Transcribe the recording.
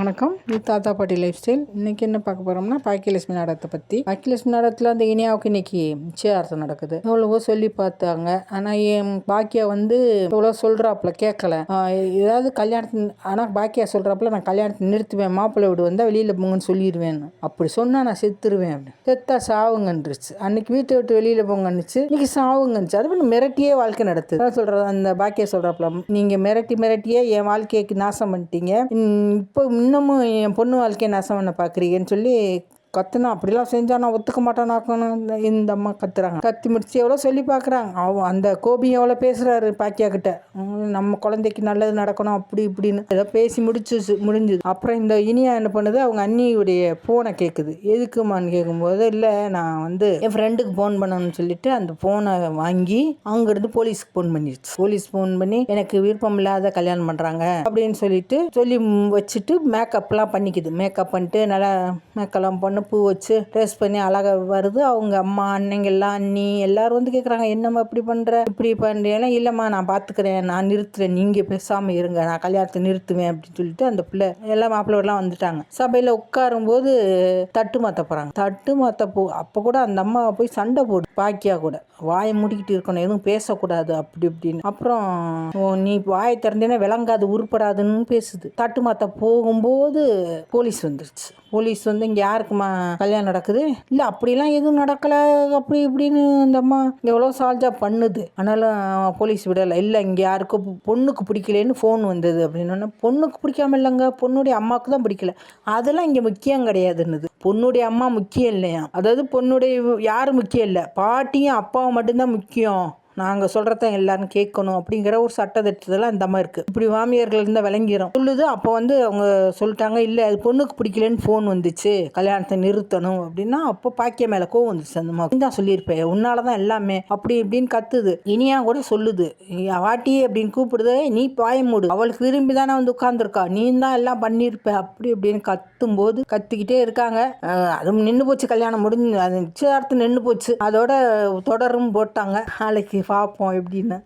வணக்கம். இது தாத்தா பாட்டி லைஃப் ஸ்டைல் இன்றைக்கி என்ன பார்க்க போகிறோம்னா பாக்கியலட்சுமி நாடகத்தை பற்றி பாக்கியலட்சுமி நாடகத்தில் அந்த இனியாவுக்கு இன்னைக்கு நிச்சயார்த்தம் நடக்குது. எவ்வளவோ சொல்லி பார்த்தாங்க. ஆனால் என் பாக்கியா வந்து எவ்வளோ சொல்கிறாப்புல கேட்கல ஏதாவது கல்யாணத்து ஆனால் பாக்கியா சொல்கிறாப்புல நான் கல்யாணத்தை நிறுத்துவேன். மாப்பிள்ளை வீடு வந்தால் வெளியில் போங்கன்னு சொல்லிடுவேன் அப்படி சொன்னால் நான் செத்துருவேன். அப்படின்னு. செத்தா சாவுங்கன்றுச்சு. அன்னைக்கு வீட்டை விட்டு வெளியில் போங்கன்னுச்சு. இன்றைக்கி சாவுங்கன்னுச்சு. அது பண்ணி மிரட்டியே வாழ்க்கை நடத்துது. அதான் சொல்கிறது அந்த பாக்கியா சொல்கிறாப்புல நீங்கள் மிரட்டி மிரட்டியே என் வாழ்க்கைக்கு நாசம் பண்ணிட்டீங்க. இப்போ இன்னமும் என் பொண்ணு வாழ்க்கையை நாசம் பண்ண பார்க்குறீங்கன்னு சொல்லி கத்துனா அப்படிலாம் செஞ்சால் நான் ஒத்துக்க மாட்டேனாக்கணும் இந்த அம்மா கத்துறாங்க. கத்தி முடிச்சு எவ்வளோ சொல்லி பார்க்குறாங்க. அவன் அந்த கோபி எவ்வளோ பேசுகிறாரு பாக்கியாக்கிட்ட நம்ம குழந்தைக்கு நல்லது நடக்கணும் அப்படி இப்படின்னு. ஏதோ பேசி முடிச்சு முடிஞ்சுது. அப்புறம் இந்த இனியா என்ன பண்ணுது? அவங்க அண்ணியுடைய ஃபோனை கேட்குது எதுக்குமான்னு கேட்கும்போது இல்லை நான் வந்து என் ஃப்ரெண்டுக்கு ஃபோன் பண்ணணும்னு சொல்லிட்டு அந்த ஃபோனை வாங்கி அங்கேருந்து போலீஸ்க்கு ஃபோன் பண்ணிடுச்சு. போலீஸ் ஃபோன் பண்ணி எனக்கு விருப்பம் இல்லாத கல்யாணம் பண்ணுறாங்க அப்படின்னு சொல்லிட்டு சொல்லி வச்சுட்டு மேக்கப்லாம் பண்ணிக்குது. மேக்கப் பண்ணிட்டு நல்லா மேக்கப்லாம் பண்ணு பூ வச்சு ட்ரெஸ் பண்ணி அழகாக வருது. அவங்க அம்மா அன்னைங்க எல்லாம் அண்ணி எல்லாரும் வந்து கேட்குறாங்க என்னம்மா இப்படி பண்ணுற இப்படி பண்ணுறேன்னா இல்லைம்மா நான் பார்த்துக்கிறேன் நான் நிறுத்துறேன். நீங்கள் பேசாமல் இருங்க. நான் கல்யாணத்தை நிறுத்துவேன். அப்படின்னு சொல்லிட்டு அந்த பிள்ளை எல்லா மாப்பிள்ளைலாம் வந்துட்டாங்க. சபையில் உட்காரும்போது தட்டு மாற்ற போகிறாங்க தட்டு மாற்ற போ அப்போ கூட அந்த அம்மா போய் சண்டை போடு பாக்கியா கூட. வாயை மூடிக்கிட்டு இருக்கணும். எதுவும் பேசக்கூடாது. அப்படி இப்படின்னு. அப்புறம் ஓ, நீ வாயை திறந்தேன்னா விளங்காது உருப்படாதுன்னு பேசுது. தட்டு மாற்ற போகும்போது போலீஸ் வந்துருச்சு. போலீஸ் வந்து இங்கே யாருக்குமா கல்யாணம் நடக்குது? இல்லை அப்படிலாம் எதுவும் நடக்கலை. அப்படி இப்படின்னு இந்த அம்மா எவ்வளோ சால்ஜாக பண்ணுது. ஆனாலும் போலீஸ் விடலை. இல்லை இங்கே யாருக்கும் பொண்ணுக்கு பிடிக்கலன்னு ஃபோன் வந்தது அப்படின்னு பொண்ணுக்கு பிடிக்காம இல்லைங்க. பொண்ணுடைய அம்மாவுக்கு தான் பிடிக்கல. அதெல்லாம் இங்கே முக்கியம் கிடையாதுன்னுது. பொண்ணுடைய அம்மா முக்கியம் இல்லையா? அதாவது பொண்ணுடைய யாரும் முக்கியம் இல்லை? பாட்டியும் அப்பாவும் மட்டும்தான் முக்கியம். நாங்கள் சொல்கிறத எல்லாரும் கேட்கணும் அப்படிங்கிற ஒரு சட்டத்திட்டத்தில் இந்த மாதிரி இருக்குது இப்படி மாமியார்கள் இருந்தால் விளங்கிடும் சொல்லுது அப்போ வந்து அவங்க சொல்லிட்டாங்க இல்லை அது பொண்ணுக்கு பிடிக்கலன்னு ஃபோன் வந்துச்சு. கல்யாணத்தை நிறுத்தணும். அப்படின்னா அப்போ பாக்கிய மேலே கோவம் வந்துச்சு அந்த மாதிரி தான் சொல்லியிருப்பேன் உன்னால தான் எல்லாமே. அப்படி இப்படின்னு கத்துது. இனியா கூட சொல்லுது. வாட்டி அப்படின்னு கூப்பிடுது. நீ பாய மூடு. அவளுக்கு விரும்பி தானே வந்து உட்காந்துருக்கா நீ தான் எல்லாம் பண்ணியிருப்ப. அப்படி இப்படின்னு கத்தும்போது கத்திக்கிட்டே இருக்காங்க. அதுவும் நின்று போச்சு. கல்யாணம் முடிஞ்சு அது நிச்சயதார்த்தம் நின்று போச்சு. அதோட தொடரும் போட்டாங்க. நாளைக்கு பார்ப்போம் எப்படின்னு.